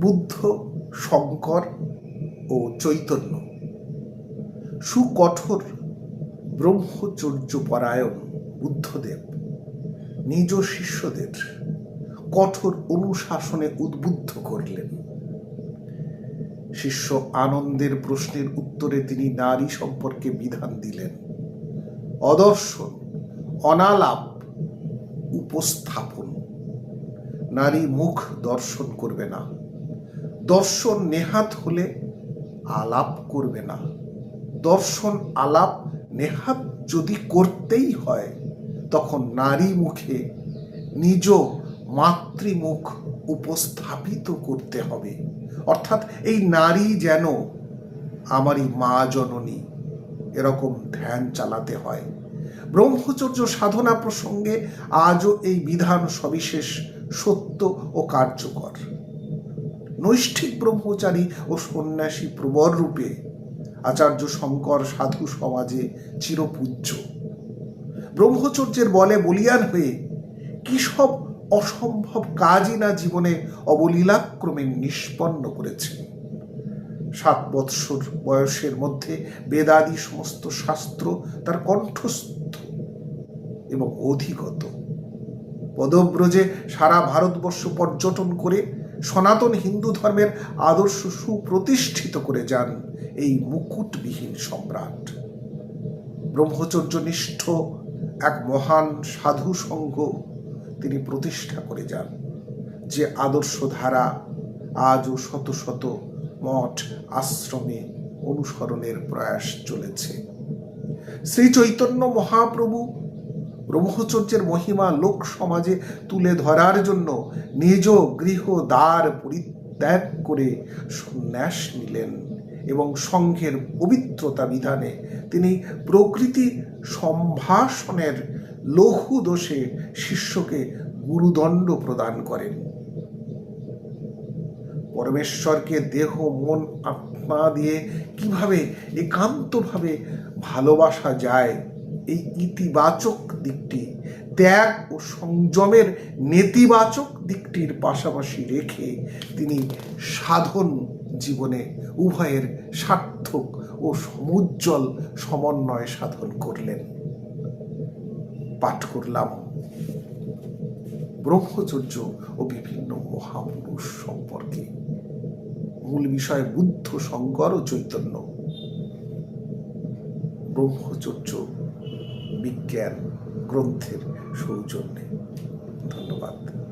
বুদ্ধ, শঙ্কর ও চৈতন্য। সুকঠোর ব্রহ্মচর্য পরায়ণ বুদ্ধদেব, নিজ শিষ্যদের কঠোর অনুশাসনে উদ্বুদ্ধ করলেন। শিষ্য আনন্দের প্রশ্নের উত্তরে তিনি নারী সম্পর্কে বিধান দিলেন। অদর্শন অনালাপ উপস্থাপন। নারী মুখ দর্শন করবে না। দর্শন নেহাত হলে আলাপ করবে না। দর্শন আলাপ নেহাত যদি করতেই হয়, তখন নারী মুখে নিজ মাতৃমুখ উপস্থাপিত করতে হবে। অর্থাৎ এই নারী যেন আমারই মা জননী এরকম ধ্যান চালাতে হয়। ব্রহ্মচর্য সাধনা প্রসঙ্গে আজও এই বিধান সবিশেষ সত্য ও কার্যকর। নৈষ্ঠিক ব্রহ্মচারী ও সন্ন্যাসী প্রবর রূপে আচার্য শঙ্কর সাধু সমাজে চিরপূজ্য। ব্রহ্মচর্যের বলে বলিয়ান হয়ে, কি সব অসম্ভব কাজই না জীবনে অবলীলাক্রমে নিষ্পন্ন করেছেন সাত বৎসর বয়সের মধ্যে বেদাদি সমস্ত শাস্ত্র তার কণ্ঠস্থ এবং অধিগত। পদব্রজে সারা ভারতবর্ষ পর্যটন করে সনাতন হিন্দু ধর্মের আদর্শ সুপ্রতিষ্ঠিত করে যান এই মুকুটবিহীন সম্রাট। ব্রহ্মচর্যনিষ্ঠ এক মহান সাধু সংঘ তিনি প্রতিষ্ঠা করে যান। যে আদর্শ ধারা আজও শত শত মঠ আশ্রমে অনুসরণের প্রয়াস চলেছে। শ্রী চৈতন্য মহাপ্রভু ব্রহ্মচর্যের মহিমা লোক সমাজে তুলে ধরার জন্য নিজ গৃহ দ্বার পরিত্যাগ করে সন্ন্যাস নিলেন এবং সংঘের পবিত্রতা বিধানে তিনি প্রকৃতি সম্ভাষণের লঘু দোষে শিষ্যকে গুরুদণ্ড প্রদান করেন। পরমেশ্বরকে দেহ, মন, আত্মা দিয়ে কীভাবে একান্তভাবে ভালোবাসা যায় এই ইতিবাচক দিকটি, ত্যাগ ও সংযমের নেতিবাচক দিকটির পাশাপাশি রেখে তিনি সাধন জীবনে উভয়ের সার্থক ও সমুজ্জ্বল সমন্বয় সাধন করলেন। পাঠ করলাম। ব্রহ্মচর্য ও বিভিন্ন মহাপুরুষ সম্পর্কে। মূল বিষয় বুদ্ধ, শঙ্কর ও চৈতন্য। ব্রহ্মচর্য বিজ্ঞান গ্রন্থের সৌজন্যে। ধন্যবাদ।